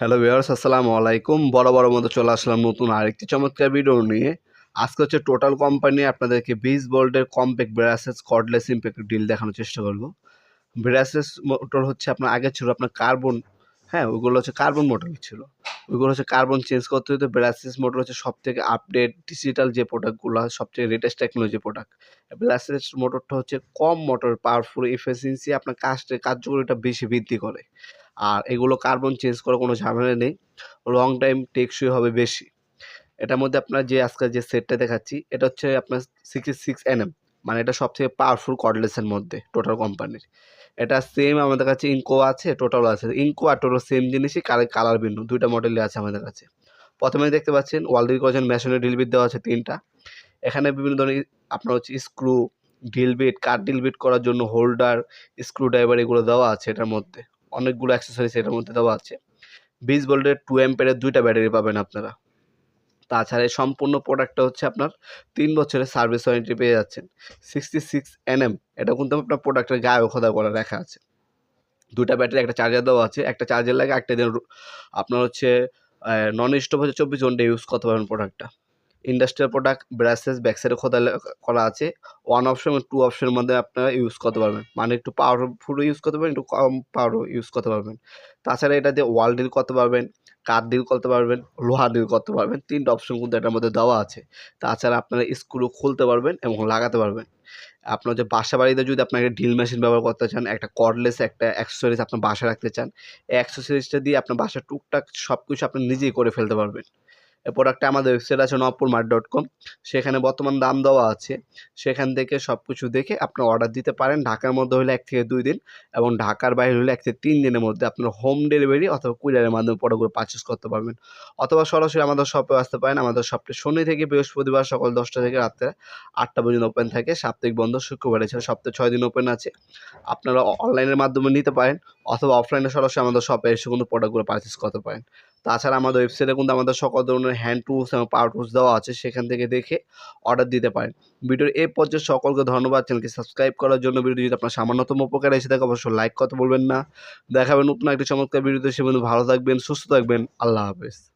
Hello viewers আসসালামু আলাইকুম। বড় বড় মতো চলে আসলাম নতুন আরেকটি চমৎকার ভিডিও নিয়ে। আজকে হচ্ছে টোটাল কোম্পানি আপনাদেরকে বিশ ভোল্টের compact brushless cordless impact drill দেখানোর চেষ্টা করব। ব্রাসেস মোটর হচ্ছে আপনার, আগে ছিল আপনার কার্বন হ্যাঁ ওইগুলো হচ্ছে কার্বন মোটর ছিল। ওইগুলো হচ্ছে কার্বন চেঞ্জ করতে হতো ব্রাসেস মোটর হচ্ছে সব থেকে আপডেট ডিজিটাল যে প্রোডাক্টগুলো সবচেয়ে লেটেস্ট টেকনোলজি প্রোডাক্ট ব্রাসেস মোটরটা হচ্ছে কম মোটর পাওয়ারফুল এফিসিয়েন্সি আপনার কাজটা, কার্যকরিতা বেশি বৃদ্ধি করে। আর এগুলো কার্বন চেঞ্জ করার কোনো ঝামেলা নেই। লং টাইম টেকসই হবে বেশি। এটার মধ্যে আপনার যে আজকে যে সেটটা দেখাচ্ছি, এটা হচ্ছে আপনার সিক্সটি সিক্স এনএম মানে এটা সবথেকে পাওয়ারফুল কর্ডলেসের মধ্যে টোটাল কোম্পানির এটা সেম আমাদের কাছে ইনকো আছে টোটাল আছে। ইনকো আর টোটাল সেম জিনিসই কালার ভিন্ন। দুইটা মডেলই আছে আমাদের কাছে। প্রথমে দেখতে পাচ্ছেন ওয়ালডিল করেছেন মেশিনের ড্রিল বিট দেওয়া আছে তিনটা। এখানে বিভিন্ন ধরনের আপনার হচ্ছে স্ক্রু ড্রিল বিট কাঠ ড্রিল বিট করার জন্য হোল্ডার স্ক্রু ড্রাইভার এগুলো দেওয়া আছে এটার মধ্যে। অনেকগুলো অ্যাক্সেসরিজ এটার মধ্যে দেওয়া আছে। বিশ ভোল্টের টু অ্যাম্পের দুইটা ব্যাটারি পাবেন আপনারা। তাছাড়া এই সম্পূর্ণ প্রোডাক্টটা হচ্ছে আপনার তিন বছরের সার্ভিস ওয়ারেন্টি পেয়ে যাচ্ছেন। সিক্সটি সিক্স এনএম এটা কিন্তু আপনার প্রোডাক্টের গায়ে খোদা করে রাখা আছে। দুটা ব্যাটারি একটা চার্জার দেওয়া আছে। একটা চার্জার লাগে, একটা দিন আপনার হচ্ছে নন স্টপ হচ্ছে চব্বিশ ঘণ্টা ইউজ করতে পারবেন প্রোডাক্টটা ইন্ডাস্ট্রিয়াল প্রোডাক্ট ব্রাসেস ব্যাকসাইডে খোদা করা আছে। ওয়ান অপশন টু অপশনের মধ্যে আপনারা ইউজ করতে পারবেন। মানে একটু পাওয়ারফুল ইউজ করতে পারবেন, একটু কম পাওয়ার ইউজ করতে পারবেন। তাছাড়া এটা দিয়ে ওয়াল ডিল করতে পারবেন, কাঠ ডিল করতে পারবেন, লোহা ডিল করতে পারবেন, তিনটা অপশন কিন্তু এটার মধ্যে দেওয়া আছে। তাছাড়া আপনারা স্ক্রু খুলতে পারবেন এবং লাগাতে পারবেন। আপনার যে বাসা বাড়িতে যদি আপনাকে ড্রিল মেশিন ব্যবহার করতে চান, একটা কর্ডলেস একটা অ্যাক্সেসরিজ আপনার বাসা রাখতে চান অ্যাক্সেসরিজটা দিয়ে আপনার বাসার টুকটাক সব কিছু আপনি নিজেই করে ফেলতে পারবেন। এই প্রোডাক্টটা আমাদের ওয়েবসাইট আছে নপুর মার্ট ডট কম সেখানে বর্তমান দাম দেওয়া আছে। সেখান থেকে সব কিছু দেখে আপনার অর্ডার দিতে পারেন। ঢাকার মধ্যে হলে এক থেকে দুই দিন এবং ঢাকার বাইরে হলে এক থেকে তিন দিনের মধ্যে আপনার হোম ডেলিভারি অথবা কুরিয়ারের মাধ্যমে প্রোডাক্টগুলো পারচেস করতে পারবেন। অথবা সরাসরি আমাদের শপে আসতে পারেন। আমাদের শপটি শনি থেকে বৃহস্পতিবার সকাল দশটা থেকে রাত্রে আটটা পর্যন্ত ওপেন থাকে। সাপ্তাহিক বন্ধ, শুক্রবার এছাড়া সপ্তাহে ছয় দিন ওপেন আছে। আপনারা অনলাইনের মাধ্যমে নিতে পারেন অথবা অফলাইনে সরাসরি আমাদের শপে এসে কিন্তু প্রোডাক্টগুলো পারচেস করতে পারেন। তাছাড়া আমাদের ওয়েবসাইটে কিন্তু আমাদের সকল ধরনের হ্যান্ড টুলস এবং পাওয়ার টুলস দেওয়া আছে, সেখান থেকে দেখে অর্ডার দিতে পারেন। ভিডিওর এই পর্যায়ে সকলকে ধন্যবাদ। চ্যানেলকে সাবস্ক্রাইব করার জন্য ভিডিও যদি আপনার সামান্যতম উপকার এসে থাকে, অবশ্যই লাইক করতে বলবেন না। দেখাবেন নতুন একটি চমৎকার ভিডিওতে সে ভালো থাকবেন, সুস্থ থাকবেন। আল্লাহ হাফেজ।